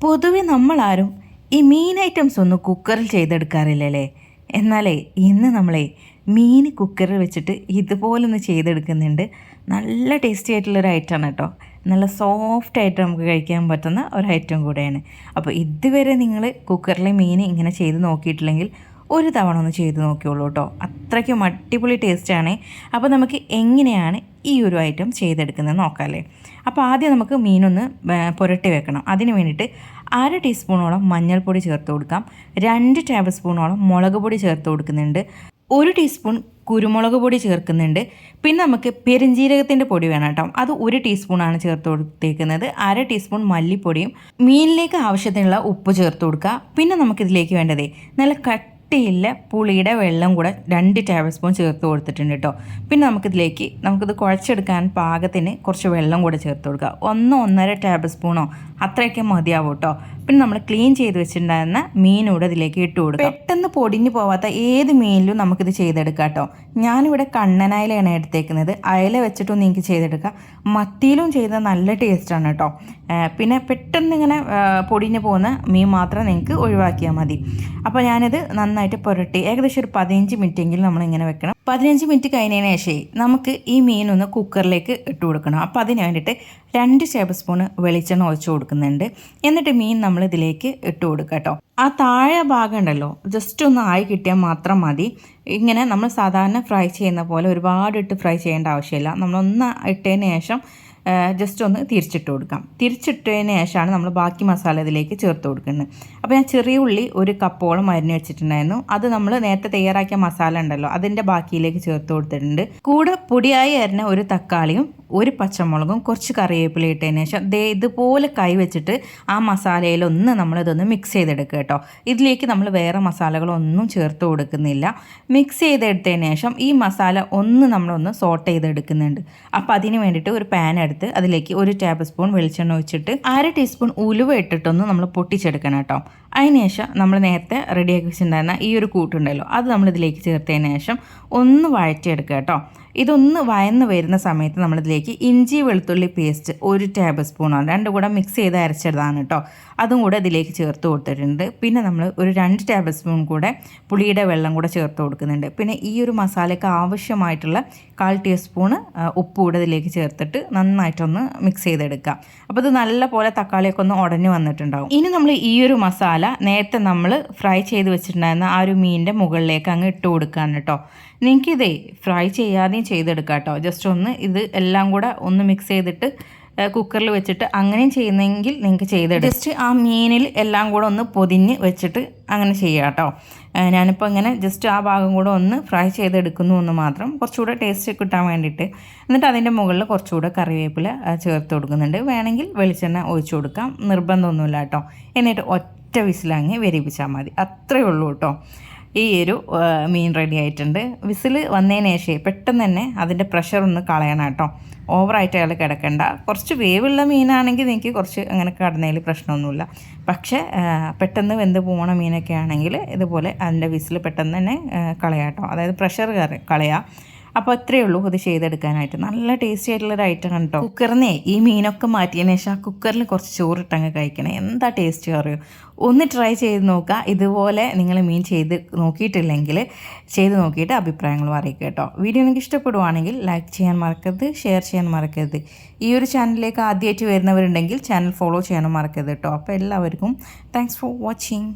പൊതുവെ നമ്മളാരും ഈ മീൻ ഐറ്റംസ് ഒന്നും കുക്കറിൽ ചെയ്തെടുക്കാറില്ലല്ലേ? എന്നാലേ ഇന്ന് നമ്മളെ മീൻ കുക്കറിൽ വെച്ചിട്ട് ഇതുപോലൊന്ന് ചെയ്തെടുക്കുന്നുണ്ട്. നല്ല ടേസ്റ്റി ആയിട്ടുള്ളൊരു ഐറ്റമാണ് കേട്ടോ. നല്ല സോഫ്റ്റ് ആയിട്ട് നമുക്ക് കഴിക്കാൻ പറ്റുന്ന ഒരു ഐറ്റം കൂടെയാണ്. അപ്പോൾ ഇതുവരെ നിങ്ങൾ കുക്കറിലെ മീൻ ഇങ്ങനെ ചെയ്ത് നോക്കിയിട്ടില്ലെങ്കിൽ ഒരു തവണ ഒന്ന് ചെയ്ത് നോക്കിയുള്ളൂ കേട്ടോ. അത്രയ്ക്കും അടിപൊളി ടേസ്റ്റാണ് അപ്പോൾ നമുക്ക് എങ്ങനെയാണ് ഈ ഒരു ഐറ്റം ചെയ്തെടുക്കുന്നത് നോക്കാമല്ലേ അപ്പോൾ ആദ്യം നമുക്ക് മീനൊന്ന് പുരട്ടി വെക്കണം. അതിന് വേണ്ടിയിട്ട് അര ടീസ്പൂണോളം മഞ്ഞൾപ്പൊടി ചേർത്ത് കൊടുക്കാം. രണ്ട് ടേബിൾ സ്പൂണോളം മുളക് പൊടി ചേർത്ത് കൊടുക്കുന്നുണ്ട്. ഒരു ടീസ്പൂൺ കുരുമുളക് പൊടി ചേർക്കുന്നുണ്ട്. പിന്നെ നമുക്ക് പെരുംജീരകത്തിന്റെ പൊടി വേണം കേട്ടോ. അത് ഒരു ടീസ്പൂണാണ് ചേർത്ത് കൊടുത്തേക്കുന്നത്. അര ടീസ്പൂൺ മല്ലിപ്പൊടിയും മീനിലേക്ക് ആവശ്യത്തിനുള്ള ഉപ്പ് ചേർത്ത് കൊടുക്കുക. പിന്നെ നമുക്കിതിലേക്ക് വേണ്ടതേ നല്ല കട്ടിയില്ല പുളിയുടെ വെള്ളം കൂടെ രണ്ട് ടേബിൾ സ്പൂൺ ചേർത്ത് കൊടുത്തിട്ടുണ്ട് കേട്ടോ പിന്നെ നമുക്കിതിലേക്ക് നമുക്കിത് കുഴച്ചെടുക്കാൻ പാകത്തിന് കുറച്ച് വെള്ളം കൂടെ ചേർത്ത് കൊടുക്കുക. ഒന്നോ ഒന്നര ടേബിൾ സ്പൂണോ അത്രയൊക്കെ മതിയാവും കേട്ടോ പിന്നെ നമ്മൾ ക്ലീൻ ചെയ്ത് വെച്ചിട്ടുണ്ടായിരുന്ന മീനൂടെ ഇതിലേക്ക് ഇട്ട് കൊടുക്കുക പെട്ടെന്ന് പൊടിഞ്ഞു പോവാത്ത ഏത് മീനിലും നമുക്കിത് ചെയ്തെടുക്കാം കേട്ടോ ഞാനിവിടെ കണ്ണനായിലാണ് എടുത്തേക്കുന്നത്. അയല വെച്ചിട്ടും നിങ്ങൾക്ക് ചെയ്തെടുക്കാം. മത്തിയിലും ചെയ്ത നല്ല ടേസ്റ്റാണ് കേട്ടോ പിന്നെ പെട്ടെന്ന് ഇങ്ങനെ പൊടിഞ്ഞു പോകുന്ന മീൻ മാത്രം നിങ്ങൾക്ക് ഒഴിവാക്കിയാൽ മതി. അപ്പോൾ ഞാനിത് നന്നായിട്ട് പുരട്ടി. ഏകദേശം ഒരു പതിനഞ്ച് മിനിറ്റ് എങ്കിലും നമ്മൾ ഇങ്ങനെ വെക്കണം. പതിനഞ്ച് മിനിറ്റ് കഴിഞ്ഞതിന് ശേഷം നമുക്ക് ഈ മീൻ ഒന്ന് കുക്കറിലേക്ക് ഇട്ട് കൊടുക്കണം. അപ്പോൾ അതിന് വേണ്ടിയിട്ട് രണ്ട് ടേബിൾ സ്പൂൺ വെളിച്ചെണ്ണ ഒഴിച്ചു കൊടുക്കുന്നുണ്ട്. എന്നിട്ട് മീൻ നമ്മൾ ഇതിലേക്ക് ഇട്ട് കൊടുക്കുക കേട്ടോ. ആ താഴെ ഭാഗം ഉണ്ടല്ലോ ജസ്റ്റ് ഒന്ന് ആയി കിട്ടിയാൽ മാത്രം മതി. ഇങ്ങനെ നമ്മൾ സാധാരണ ഫ്രൈ ചെയ്യുന്ന പോലെ ഒരുപാട് ഇട്ട് ഫ്രൈ ചെയ്യേണ്ട ആവശ്യമില്ല. നമ്മളൊന്ന് ഇട്ടതിന് ശേഷം ജസ്റ്റ് ഒന്ന് തിരിച്ചിട്ട് കൊടുക്കാം. തിരിച്ചിട്ടതിന് ശേഷമാണ് നമ്മൾ ബാക്കി മസാല ഇതിലേക്ക് ചേർത്ത് കൊടുക്കുന്നത്. അപ്പോൾ ഞാൻ ചെറിയ ഉള്ളി ഒരു കപ്പോളം അരിഞ്ഞ് വെച്ചിട്ടുണ്ടായിരുന്നു. അത് നമ്മൾ നേരത്തെ തയ്യാറാക്കിയ മസാല ഉണ്ടല്ലോ അതിന്റെ ബാക്കിയിലേക്ക് ചേർത്ത് കൊടുത്തിട്ടുണ്ട്. കൂടെ പൊടിയായി അരിഞ്ഞ ഒരു തക്കാളിയും ഒരു പച്ചമുളകും കുറച്ച് കറിവേപ്പില ഇട്ടതിന് ശേഷം ദേ ഇതുപോലെ കൈ വെച്ചിട്ട് ആ മസാലയിലൊന്ന് നമ്മളിതൊന്ന് മിക്സ് ചെയ്തെടുക്കുക കേട്ടോ. ഇതിലേക്ക് നമ്മൾ വേറെ മസാലകളൊന്നും ചേർത്ത് കൊടുക്കുന്നില്ല. മിക്സ് ചെയ്തെടുത്തതിന് ശേഷം ഈ മസാല ഒന്ന് നമ്മളൊന്ന് സോട്ട് ചെയ്തെടുക്കുന്നുണ്ട്. അപ്പോൾ അതിന് വേണ്ടിയിട്ട് ഒരു പാൻ എടുത്ത് അതിലേക്ക് ഒരു ടേബിൾ സ്പൂൺ വെളിച്ചെണ്ണ ഒഴിച്ചിട്ട് അര ടീസ്പൂൺ ഉലുവ ഇട്ടിട്ടൊന്ന് നമ്മൾ പൊട്ടിച്ചെടുക്കണം കേട്ടോ. അതിന് ശേഷം നമ്മൾ നേരത്തെ റെഡിയാക്കി വെച്ചിട്ടുണ്ടായിരുന്ന ഈ ഒരു കൂട്ടുണ്ടല്ലോ അത് നമ്മളിതിലേക്ക് ചേർത്തതിന് ശേഷം ഒന്ന് വഴറ്റിയെടുക്കുക കേട്ടോ. ഇതൊന്ന് വയന്ന് വരുന്ന സമയത്ത് നമ്മളിതിലേക്ക് ഇഞ്ചി വെളുത്തുള്ളി പേസ്റ്റ് ഒരു ടേബിൾ സ്പൂണാണ് രണ്ടും കൂടെ മിക്സ് ചെയ്ത് അരച്ചതാണ് കേട്ടോ അതും കൂടെ ഇതിലേക്ക് ചേർത്ത് കൊടുത്തിട്ടുണ്ട്. പിന്നെ നമ്മൾ ഒരു രണ്ട് ടേബിൾ സ്പൂൺ കൂടെ പുളിയുടെ വെള്ളം കൂടെ ചേർത്ത് കൊടുക്കുന്നുണ്ട്. പിന്നെ ഈ ഒരു മസാലയ്ക്ക് ആവശ്യമായിട്ടുള്ള കാൽ ടീസ്പൂണ് ഉപ്പ് കൂടെ ഇതിലേക്ക് ചേർത്തിട്ട് നന്നായിട്ടൊന്ന് മിക്സ് ചെയ്തെടുക്കാം അപ്പോൾ ഇത് നല്ല പോലെ തക്കാളിയൊക്കെ ഒന്ന് ഉടഞ്ഞു വന്നിട്ടുണ്ടാവും. ഇനി നമ്മൾ ഈ ഒരു മസാല നേരത്തെ നമ്മൾ ഫ്രൈ ചെയ്ത് വെച്ചിട്ടുണ്ടായിരുന്ന ആ ഒരു മീനിന്റെ മുകളിലേക്ക് അങ്ങ് ഇട്ട് കൊടുക്കാൻ കേട്ടോ നിങ്ങൾക്കിതേ ഫ്രൈ ചെയ്യാതെയും ചെയ്തെടുക്കാം കേട്ടോ ജസ്റ്റ് ഒന്ന് ഇത് എല്ലാം കൂടെ ഒന്ന് മിക്സ് ചെയ്തിട്ട് കുക്കറിൽ വെച്ചിട്ട് അങ്ങനെയും ചെയ്യുന്നെങ്കിൽ നിങ്ങൾക്ക് ചെയ്തെടുക്കാം. ജസ്റ്റ് ആ മീനിൽ എല്ലാം കൂടെ ഒന്ന് പൊതിഞ്ഞ് വെച്ചിട്ട് അങ്ങനെ ചെയ്യാം കേട്ടോ ഞാനിപ്പോൾ ഇങ്ങനെ ജസ്റ്റ് ആ ഭാഗം കൂടെ ഒന്ന് ഫ്രൈ ചെയ്തെടുക്കുന്നു എന്ന് മാത്രം കുറച്ചുകൂടെ ടേസ്റ്റ് കിട്ടാൻ വേണ്ടിയിട്ട്. എന്നിട്ട് അതിന്റെ മുകളിൽ കുറച്ചുകൂടെ കറിവേപ്പില ചേർത്ത് കൊടുക്കുന്നുണ്ട്. വേണമെങ്കിൽ വെളിച്ചെണ്ണ ഒഴിച്ചു കൊടുക്കാം. നിർബന്ധമൊന്നുമില്ല കേട്ടോ. എന്നിട്ട് ഒറ്റ വിസിലങ്ങ് വരിപ്പിച്ചാൽ മതി. അത്രയേ ഉള്ളൂ കേട്ടോ. ഈ ഒരു മീൻ റെഡി ആയിട്ടുണ്ട്. വിസിൽ വന്നതിന് ശേഷം പെട്ടെന്ന് തന്നെ അതിന്റെ പ്രഷർ ഒന്ന് കളയണം കേട്ടോ. ഓവറായിട്ട് അയാൾ കിടക്കണ്ട. കുറച്ച് വേവുള്ള മീനാണെങ്കിൽ നിങ്ങൾക്ക് കുറച്ച് അങ്ങനെ കിടന്നതിൽ പ്രശ്നമൊന്നുമില്ല. പക്ഷേ പെട്ടെന്ന് വെന്ത് പോണ മീനൊക്കെ ആണെങ്കിൽ ഇതുപോലെ അതിന്റെ വിസിൽ പെട്ടെന്ന് തന്നെ ആ, കളയാം കേട്ടോ. അതായത് പ്രഷർ കളയാം. അപ്പോൾ അത്രയേ ഉള്ളൂ ഇത് ചെയ്തെടുക്കാനായിട്ട്. നല്ല ടേസ്റ്റി ആയിട്ടുള്ളൊരു ഐറ്റം കണ്ടോ? കുക്കറിനെ ഈ മീനൊക്കെ മാറ്റിയതിന് ശേഷം ആ കുക്കറിൽ കുറച്ച് ചോറിട്ടങ്ങ് കഴിക്കണേ. എന്താ ടേസ്റ്റ് അറിയോ? ഒന്ന് ട്രൈ ചെയ്ത് നോക്കുക ഇതുപോലെ നിങ്ങൾ മീൻ ചെയ്ത് നോക്കിയിട്ടില്ലെങ്കിൽ ചെയ്ത് നോക്കിയിട്ട് അഭിപ്രായങ്ങൾ അറിയിക്കുക കേട്ടോ. വീഡിയോ നിങ്ങൾക്ക് ഇഷ്ടപ്പെടുവാണെങ്കിൽ ലൈക്ക് ചെയ്യാൻ മറക്കരുത് ഷെയർ ചെയ്യാൻ മറക്കരുത്. ഈ ഒരു ചാനലിലേക്ക് ആദ്യമായിട്ട് വരുന്നവരുണ്ടെങ്കിൽ ചാനൽ ഫോളോ ചെയ്യാനും മറക്കരുത് കേട്ടോ. അപ്പോൾ എല്ലാവർക്കും താങ്ക്സ് ഫോർ വാച്ചിങ്